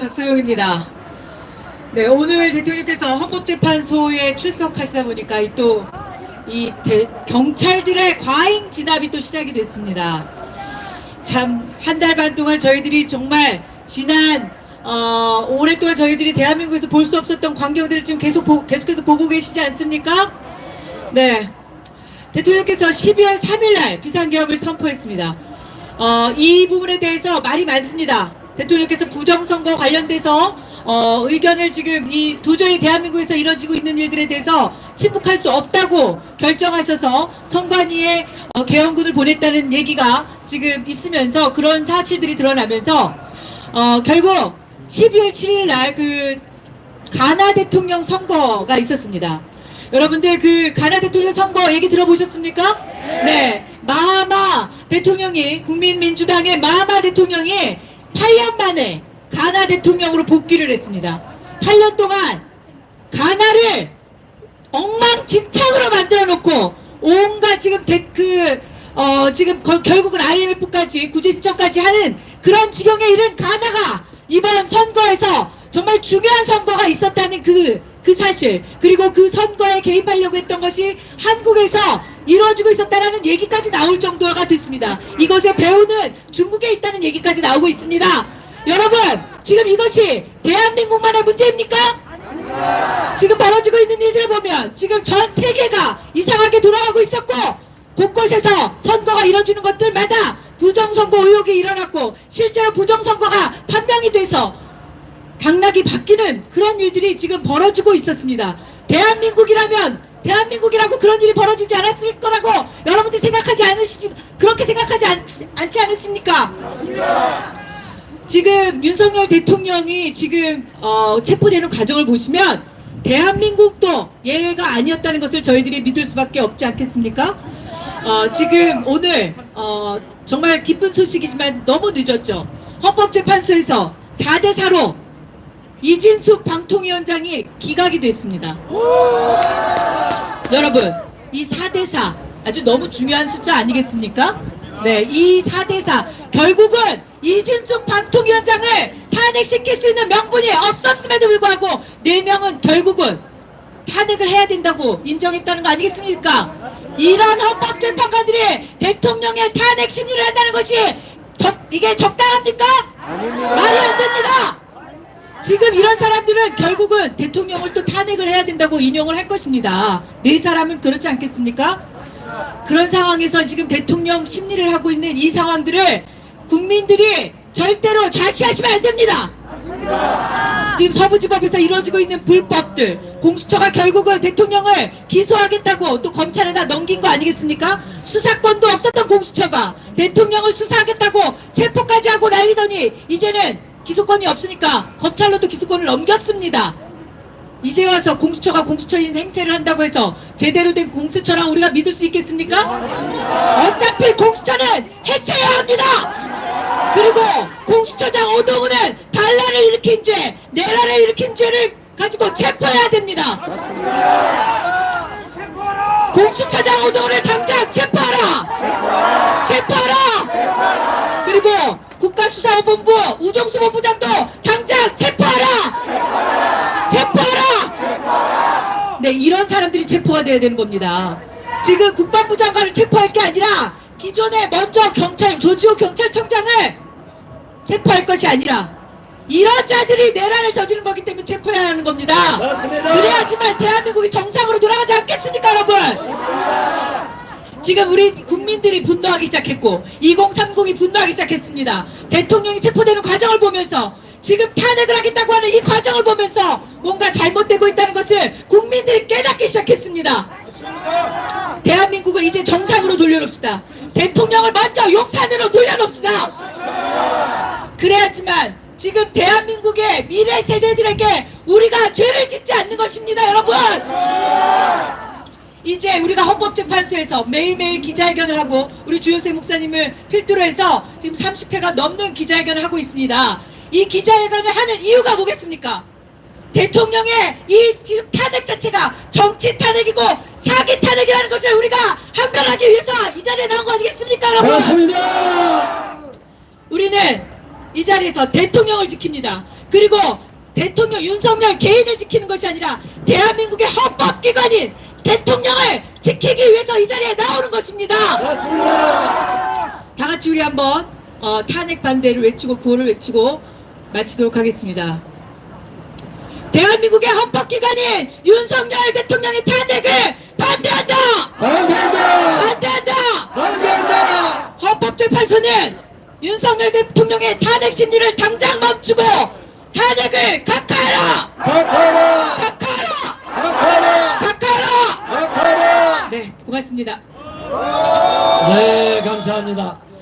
박소영입니다. 네, 오늘 대통령께서 헌법재판소에 출석하시다 보니까 또 이 경찰들의 과잉 진압이 또 시작이 됐습니다. 참 한 달 반 동안 저희들이 정말 지난 어, 오랫동안 저희들이 대한민국에서 볼 수 없었던 광경들을 지금 계속 보, 계속해서 보고 계시지 않습니까? 네. 대통령께서 12월 3일 날 비상계엄을 선포했습니다. 어, 이 부분에 대해서 말이 많습니다. 대통령께서 부정선거 관련돼서 어, 의견을 지금 이 도저히 대한민국에서 이뤄지고 있는 일들에 대해서 침묵할 수 없다고 결정하셔서 선관위에 어, 개헌군을 보냈다는 얘기가 지금 있으면서 그런 사실들이 드러나면서 어, 결국 12월 7일 날 그 가나 대통령 선거가 있었습니다. 여러분들 그 가나 대통령 선거 얘기 들어보셨습니까? 네. 마하마 대통령이 국민민주당의 마하마 대통령이 8년 만에 가나 대통령으로 복귀를 했습니다. 8년 동안 가나를 엉망진창으로 만들어 놓고 온갖 지금 데크 어 지금 거- 결국은 IMF까지 구제 신청까지 하는 그런 지경에 이른 가나가 이번 선거에서 정말 중요한 선거가 있었다는 그, 그 사실 그리고 그 선거에 개입하려고 했던 것이 한국에서 이루어지고 있었다는 얘기까지 나올 정도가 됐습니다. 이것의 배후는 중국에 있다는 얘기까지 나오고 있습니다. 여러분 지금 이것이 대한민국만의 문제입니까? 지금 벌어지고 있는 일들을 보면 지금 전 세계가 이상하게 돌아가고 있었고 곳곳에서 선거가 이뤄지는 것들마다 부정선거 의혹이 일어났고 실제로 부정선거가 판명이 돼서 당락이 바뀌는 그런 일들이 지금 벌어지고 있었습니다. 대한민국이라면 대한민국이라고 그런 일이 벌어지지 않았을 거라고 여러분들 생각하지 않으시지 그렇게 생각하지 않, 않지 않으십니까? 지금 윤석열 대통령이 지금 어, 체포되는 과정을 보시면 대한민국도 예외가 아니었다는 것을 저희들이 믿을 수밖에 없지 않겠습니까? 어, 지금 오늘 어, 정말 기쁜 소식이지만 너무 늦었죠. 헌법재판소에서 4대 4로 이진숙 방통위원장이 기각이 됐습니다. 여러분, 이 4대4 아주 너무 중요한 숫자 아니겠습니까? 네, 이 4대4 결국은 이진숙 방통위원장을 탄핵시킬 수 있는 명분이 없었음에도 불구하고 4명은 결국은 탄핵을 해야 된다고 인정했다는 거 아니겠습니까? 이런 헌법재판관들이 대통령의 탄핵 심리를 한다는 것이 적, 이게 적당합니까? 말이 안 됩니다! 지금 이런 사람들은 결국은 대통령을 또 탄핵을 해야 된다고 인용을 할 것입니다. 네 사람은 그렇지 않겠습니까? 그런 상황에서 지금 대통령 심리를 하고 있는 이 상황들을 국민들이 절대로 좌시하시면 안 됩니다. 지금 서부지법에서 이루어지고 있는 불법들 공수처가 결국은 대통령을 기소하겠다고 또 검찰에다 넘긴 거 아니겠습니까? 수사권도 없었던 공수처가 대통령을 수사하겠다고 체포까지 하고 난리더니 이제는 기소권이 없으니까 검찰로도 기소권을 넘겼습니다. 이제 와서 공수처가 공수처인 행세를 한다고 해서 제대로 된 공수처랑 우리가 믿을 수 있겠습니까? 어차피 공수처는 해체해야 합니다. 그리고 공수처장 오동훈은 반란을 일으킨 죄, 내란을 일으킨 죄를 가지고 체포해야 됩니다. 공수처장 오동훈을 당장 체포하라. 체포하라. 그리고 국가수사본부 우정수 본부장도 당장 체포하라. 체포하라. 네, 이런 사람들이 체포가 돼야 되는 겁니다. 지금 국방부 장관을 체포할 게 아니라 기존에 먼저 경찰 조지호 경찰청장을 체포할 것이 아니라 이런 자들이 내란을 저지른 거기 때문에 체포해야 하는 겁니다. 맞습니다. 그래야지만 대한민국이 정상으로 돌아가지 않겠습니까, 여러분? 지금 우리 국민들이 분노하기 시작했고 2030이 분노하기 시작했습니다. 대통령이 체포되는 과정을 보면서 지금 탄핵을 하겠다고 하는 이 과정을 보면서 뭔가 잘못되고 있다는 것을 국민들이 깨닫기 시작했습니다. 대한민국을 이제 정상으로 돌려놓읍시다. 대통령을 먼저 용산으로 돌려놓읍시다. 그래야지만 지금 대한민국의 미래 세대들에게 우리가 죄를 짓지 않는 것입니다, 여러분. 이제 우리가 헌법재판소에서 매일매일 기자회견을 하고 우리 주요세 목사님을 필두로 해서 지금 30회가 넘는 기자회견을 하고 있습니다. 이 기자회견을 하는 이유가 뭐겠습니까? 대통령의 이 지금 탄핵 자체가 정치 탄핵이고 사기 탄핵이라는 것을 우리가 한변하기 위해서 이 자리에 나온 거 아니겠습니까, 여러분? 맞습니다. 우리는 이 자리에서 대통령을 지킵니다. 그리고 대통령 윤석열 개인을 지키는 것이 아니라 대한민국의 헌법기관인 대통령을 지키기 위해서 이 자리에 나오는 것입니다. 맞습니다. 다 같이 우리 한번 어, 탄핵 반대를 외치고 구호를 외치고 마치도록 하겠습니다. 대한민국의 헌법기관인 윤석열 대통령의 탄핵을 반대한다! 반대한다. 반대한다! 반대한다. 헌법재판소는 윤석열 대통령의 탄핵 심리를 당장 멈추고 탄핵을 각하하라! 각하라. 각하하라! 각하라. 각하하라! 각하라. 네, 고맙습니다. 네, 감사합니다.